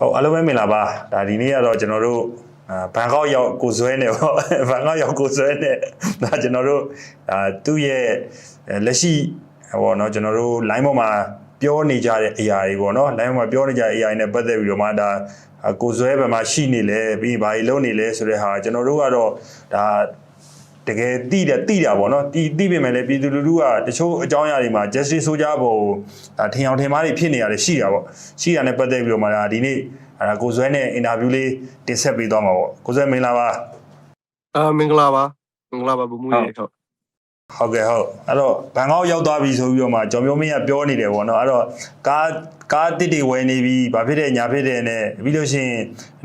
ဟုတ်အားလုံးပဲမင်္ဂလာပါဒါဒီနေ့ကတော့ကျွန်တော်တို့အာဘန်ကောက်ရောက်ကိုဇွဲနေပေါ့ဘန်ကောက်ရောက်ကိုဇွဲနေဒါကျွန်တော်တို့အာသူ့ရဲ့လက်ရှိဟောနော်ကျွန်တော်တို့ line ပေါ်မှာပြောနေကြတဲ့အရာတွေပေါ့နော် line ပေါ်မှာပြောနေကြတဲ့အရာတွေနဲ့ပတ်သက်ပြီးတော့မှဒါကိုဇွဲဘယ်မှာရှိနေလဲပြီးဘာကြီးလုပ်နေလဲဆိုတဲ့ဟာကျွန်တော်တို့ကတော့ဒါ တကယ်တိတယ်တိတာပေါ့နော်တိတိပြင်မဲ့လည်းပြည်သူလူထုကတချို့အကြောင်းအရာတွေမှာ justice ဆိုကြဖို့ဒါထင်အောင်ထင်မှားတွေဖြစ်နေရတယ်ရှိတာပေါ့ရှိတာနဲ့ပတ်သက်ပြီးတော့မှဒါဒီနေ့အဲဒါကိုဇွဲနဲ့အင်တာဗျူးလေးတင်ဆက်ပေးသွားမှာပေါ့ကိုဇွဲမင်္ဂလာပါအာမင်္ဂလာပါမင်္ဂလာပါဘုံမူရေဟုတ်ဟုတ်ကဲ့ဟုတ်အဲ့တော့ဘန်ကောက်ရောက်သွားပြီဆိုပြီးတော့မှကျော်မျိုးမင်းကပြောနေတယ်ပေါ့နော်အဲ့တော့ကား ကားတစ်တွေဝယ်နေပြီဘာဖြစ်တယ်ညာဖြစ်တယ်နဲ့ပြီးလို့ရှိရင်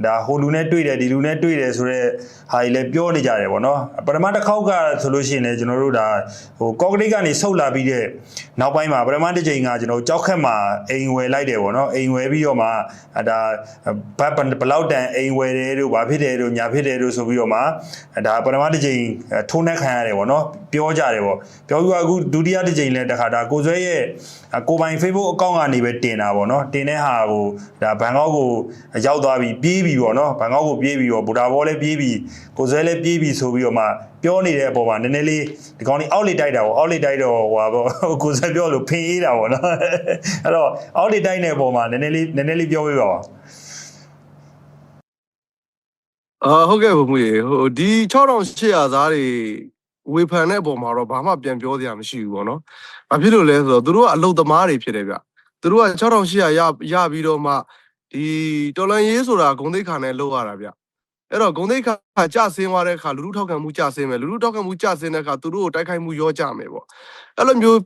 ဒါဟိုလူနဲ့တွေ့တယ်ဒီလူနဲ့တွေ့တယ်ဆိုတော့ဟာကြီးလည်းပြောနေကြတယ်ပေါ့နော်ပထမတစ်ခေါက်ကဆိုလို့ရှိရင်လည်းကျွန်တော်တို့ဒါဟိုကော့ကရိတ်ကနေဆုတ်လာပြီးတဲ့နောက်ပိုင်းမှာပထမတစ်ချိန်ကကျွန်တော်ကြောက်ခက်မှာအိမ်ဝယ်လိုက်တယ်ပေါ့နော်အိမ်ဝယ်ပြီးတော့မှအဲဒါဘတ်ဘလောက်တန်အိမ်ဝယ်တယ်တို့ဘာဖြစ်တယ်တို့ညာဖြစ်တယ်တို့ဆိုပြီးတော့မှအဲဒါပထမတစ်ချိန်ထုံးနှက်ခံရတယ်ပေါ့နော်ပြောကြတယ်ပေါ့ပြောပြီးတော့အခုဒုတိယတစ်ချိန်လည်းတခါဒါကိုဇွဲရဲ့ကိုပိုင် Facebook အကောင့်ကနေပဲတင်တာပေါ့နော်တင်တဲ့ဟာကိုဒါဘန်ကောက်ကိုရောက်သွားပြီးပြေးပြီးပေါ့နော်ဘန်ကောက်ကိုပြေးပြီးတော့ဘူဒါဘောလည်းပြေးပြီးကိုဇွဲလည်းပြေးပြီးဆိုပြီးတော့မှပြောနေတဲ့အပေါ်မှာနည်းနည်းလေးဒီကောင်လေးအောက်လေတိုက်တာပေါ့အောက်လေတိုက်တော့ဟိုပါပေါ့ကိုဇွဲပြောလို့ဖင်အေးတာပေါ့နော်အဲ့တော့အောက်လေတိုက်တဲ့အပေါ်မှာနည်းနည်းလေးနည်းနည်းလေးပြောပေးပါဦးအာဟုတ်ကဲ့ဘုံမူရေဟိုဒီ6800သားတွေဝေဖန်တဲ့အပေါ်မှာတော့ဘာမှပြန်ပြောစရာမရှိဘူးပေါ့နော်။ဘာဖြစ်လို့လဲဆိုတော့သူတို့ကအလုတ်သမားတွေဖြစ်တယ်ဗျ။ သူတို့က6800ရရပြီးတော့မှဒီတော်လန်ရေးဆိုတာဂုံသိက္ခာနဲ့လောက်ရတာဗျ။အဲ့တော့ဂုံသိက္ခာကြဆင်းသွားတဲ့အခါလူလူထောက်ခံမှုကြဆင်းမယ်လူလူထောက်ခံမှုကြဆင်းတဲ့အခါသူတို့ကိုတိုက်ခိုက်မှုရောကြမယ်ပေါ့။အဲ့လိုမျိုး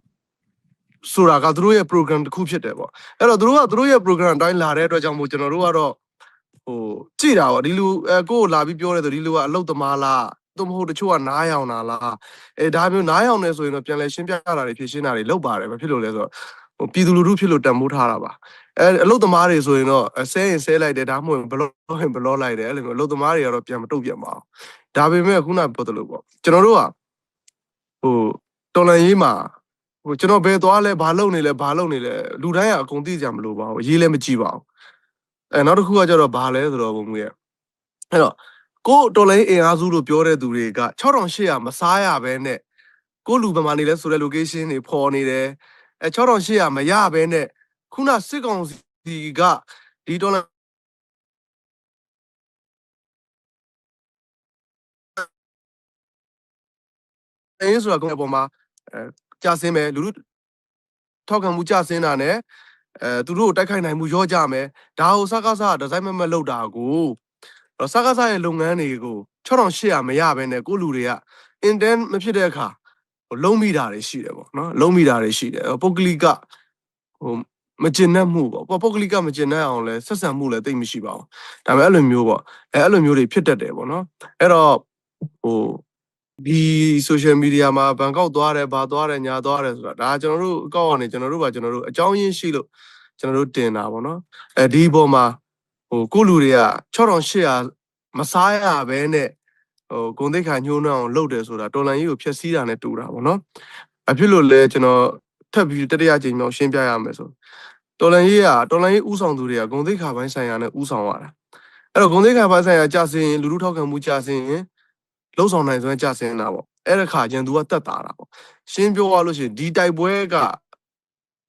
ဆိုတာကသူတို့ရဲ့ program တစ်ခုဖြစ်တယ်ပေါ့။အဲ့တော့သူတို့ကသူတို့ရဲ့ program အတိုင်းလာတဲ့အတွက်ကြောင့်မို့ကျွန်တော်တို့ကတော့ဟိုကြည်တာပေါ့ဒီလူအဲကိုကိုလာပြီးပြောတယ်ဆိုဒီလူကအလုတ်သမားလားသို့မဟုတ်တချို့ကနားယောင်တာလားအဲဒါမျိုးနားယောင်နေဆိုရင်တော့ပြန်လဲရှင်းပြတာတွေဖြစ်ရှင်းတာတွေလုပ်ပါတယ်ဘာဖြစ်လို့လဲဆိုတော့ ဟိုပြည်သူလူထုဖြစ်လို့တန်မိုးထားတာပါအဲအလုတ်သမားတွေဆိုရင်တော့အဲဆဲရင်ဆဲလိုက်တယ်ဒါမှမဟုတ်ဘလော့ရင်ဘလော့လိုက်တယ်အဲ့လိုမျိုးအလုတ်သမားတွေကတော့ပြန်မတုတ်ပြန်ပါအောင်ဒါပေမဲ့ခုနပြောသလိုပေါ့ကျွန်တော်တို့ကဟိုတော်လန်ရေးမှာဟိုကျွန်တော်ဘယ်သွားလဲဘာလုပ်နေလဲဘာလုပ်နေလဲလူတိုင်းကအကုန်သိကြမလို့ပါဘူးရေးလည်းမကြည့်ပါဘူးအဲနောက်တစ်ခုကကျတော့ဘာလဲဆိုတော့ဘုံမူရဲ့အဲ့တော့ကိုတော်လိုင်းအင်အားစုလို့ပြောတဲ့သူတွေက6800မစားရဘဲနဲ့ကိုလူပမာနေလဲဆိုတဲ့ location တွေပေါ်နေတယ် အဲ6800မရဘဲနဲ့ခုနစစ်ကောင်စီကဒီတော်လိုင်းအင်းဆိုတာကောင်အပေါ်မှာအဲကြာစင်းမယ်လူလူထောက်ခံမှုကြာစင်းတာနဲ့အဲသူတို့ကိုတိုက်ခိုက်နိုင်မှုရောကြမယ်ဒါကိုစကားစားဒီဇိုင်းမမတ်လောက်တာကိုတော့စကားစားရဲ့လုပ်ငန်းတွေကို6800မရဘဲနဲ့ကိုလူတွေက intent မဖြစ်တဲ့အခါဟို လုံးမိတာတွေရှိတယ်ပေါ့နော်လုံးမိတာတွေရှိတယ်ပုဂ္ဂလိကဟိုမကျင်납မှုပေါ့ပုဂ္ဂလိကမကျင်납အောင်လဲဆက်ဆံမှုလည်းတိတ်မရှိပါဘူးဒါပေမဲ့အဲ့လိုမျိုးပေါ့အဲအဲ့လိုမျိုးတွေဖြစ်တတ်တယ်ပေါ့နော်အဲ့တော့ဟိုဒီ social media မှာဘန်ကောက်သွားတယ်ဘာသွားတယ်ညာသွားတယ်ဆိုတာဒါကျွန်တော်တို့အကောက်ကနေကျွန်တော်တို့ပါကျွန်တော်တို့အကြောင်းရင်းရှိလို့ကျွန်တော်တို့တင်တာပေါ့နော်အဲဒီပေါ်မှာဟိုကိုလူတွေက6800မစားရဘဲနဲ့ ဟိုဂုံသိက္ခာညှိုးနှောင်းအောင်လုပ်တယ်ဆိုတာတော်လန်ကြီးကိုဖျက်ဆီးတာနဲ့တူတာပေါ့နော်အဖြစ်လို့လဲကျွန်တော်ထပ်ပြီးတတိယကြိမ်မြောက်ရှင်းပြရမယ်ဆိုတော်လန်ကြီးကတော်လန်ကြီးဥဆောင်သူတွေကဂုံသိက္ခာပိုင်းဆိုင်ရာနဲ့ဥဆောင်ရတာအဲ့တော့ဂုံသိက္ခာပိုင်းဆိုင်ရာကြာစင်ရင်လူလူထောက်ခံမှုကြာစင်ရင်လှုပ်ဆောင်နိုင်စွမ်းကြာစင်တာပေါ့အဲ့ဒါခါကျန်သူကတက်တာတာပေါ့ရှင်းပြောရလို့ရှိရင်ဒီတိုက်ပွဲက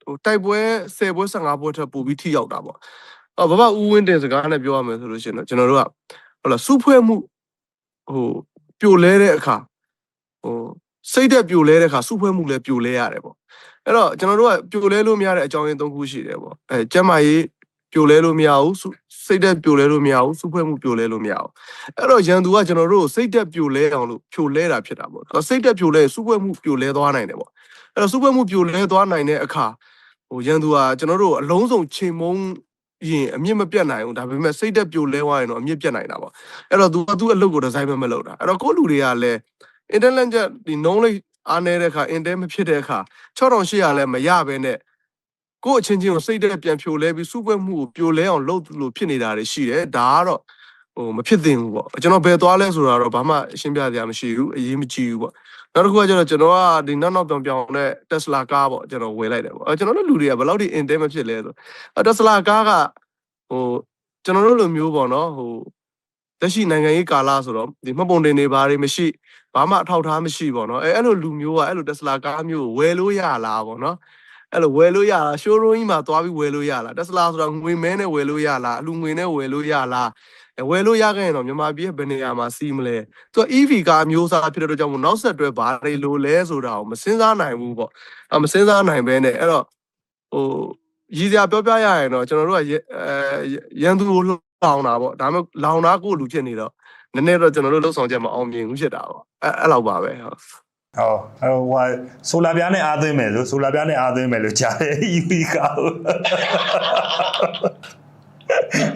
ဟိုတိုက်ပွဲ10ပွဲ15ပွဲထက်ပိုပြီးထိရောက်တာပေါ့အော်ဘဘဦးဝင်းတင်စကားနဲ့ပြောရမယ်ဆိုလို့ရှိရင်တော့ကျွန်တော်တို့ကဟုတ်လားစုဖွဲ့မှု ဟိုပြိုလဲတဲ့အခါဟိုစိတ်သက်ပြိုလဲတဲ့အခါစုဖွဲ့မှုလည်းပြိုလဲရတယ်ပေါ့အဲ့တော့ကျွန်တော်တို့ကပြိုလဲလို့မရတဲ့အကြောင်းရင်း၃ခုရှိတယ်ပေါ့အဲကျမ်းမာရေးပြိုလဲလို့မရဘူးစုစိတ်သက်ပြိုလဲလို့မရဘူးစုဖွဲ့မှုပြိုလဲလို့မရဘူးအဲ့တော့ရန်သူကကျွန်တော်တို့ကိုစိတ်သက်ပြိုလဲအောင်လို့ပြိုလဲတာဖြစ်တာပေါ့အဲ့တော့စိတ်သက်ပြိုလဲစုဖွဲ့မှုပြိုလဲသွားနိုင်တယ်ပေါ့အဲ့တော့စုဖွဲ့မှုပြိုလဲသွားနိုင်တဲ့အခါဟိုရန်သူကကျွန်တော်တို့အလုံးစုံချိန်မုံ ရင်အမြင့်မပြတ်နိုင်ဘူးဒါပေမဲ့စိတ်သက်ပြိုလဲသွားရင်တော့အမြင့်ပြတ်နိုင်တာပေါ့အဲ့တော့ तू ကသူ့အလုပ်ကိုဒီဇိုင်းမမလုပ်တာအဲ့တော့ကိုယ့်လူတွေကလည်း internet ကဒီ knowledge အားနေတဲ့အခါ intel မဖြစ်တဲ့အခါ6800လည်းမရဘဲနဲ့ကိုယ့်အချင်းချင်းကိုစိတ်သက်ပြန်ဖြိုလဲပြီးစုပွဲမှုကိုပြိုလဲအောင်လုပ်လို့ဖြစ်နေတာတွေရှိတယ်ဒါကတော့ ဟိုမဖြစ်သင့်ဘူးပေါ့ကျွန်တော်ဘယ်သွားလဲဆိုတာတော့ဘာမှရှင်းပြစရာမရှိဘူးအရေးမကြီးဘူးပေါ့နောက်တစ်ခုကကျတော့ကျွန်တော်ကဒီနောက်နောက်ပြောင်ပြောင်နဲ့ Tesla ကားပေါ့ကျွန်တော်ဝယ်လိုက်တယ်ပေါ့အဲကျွန်တော်တို့လူတွေကဘယ်လောက်ထိ intel မဖြစ်လဲဆိုအဲ Tesla ကားကဟိုကျွန်တော်တို့လိုမျိုးပေါ့နော်ဟိုလက်ရှိနိုင်ငံရေးကာလဆိုတော့ဒီမှတ်ပုံတင်နေပါတွေမရှိဘာမှအထောက်အထားမရှိပေါ့နော်အဲအဲ့လိုလူမျိုးကအဲ့လိုတက်စလာကားမျိုးကိုဝယ်လို့ရလားပေါ့နော် အဲ့လိုဝယ်လို့ရလားရှိုးရုံးကြီးမှာသွားပြီးဝယ်လို့ရလားတက်စလာဆိုတော့ငွေမဲနဲ့ဝယ်လို့ရလားအလူငွေနဲ့ဝယ်လို့ရလားအဲဝယ်လို့ရခဲ့ရင်တော့မြန်မာပြည်ရဲ့ဘယ်နေရာမှာစီးမလဲသူက EV ကားမျိုးစားဖြစ်တဲ့အတွက်ကြောင့်မို့နောက်ဆက်တွဲဘာတွေလိုလဲဆိုတာကိုမစင်စားနိုင်ဘူးပေါ့အမစင်စားနိုင်ဘဲနဲ့အဲ့တော့ဟိုရည်စရာပြောပြရရင်တော့ကျွန်တော်တို့ကရအဲရန်သူကိုလောင်တာပေါ့ဒါပေမဲ့လောင်တာကိုယ့်လူဖြစ်နေတော့နည်းနည်းတော့ကျွန်တော်တို့လှုပ်ဆောင်ချက်မအောင်မြင်ဘူးဖြစ်တာပေါ့အဲအဲ့လောက်ပါပဲဟုတ် ဟောဟိုဟာဆိုလာပြားနဲ့အားသွင်းမယ်ဆိုဆိုလာပြားနဲ့အားသွင်းမယ်လို့ကြားတယ် EV ကော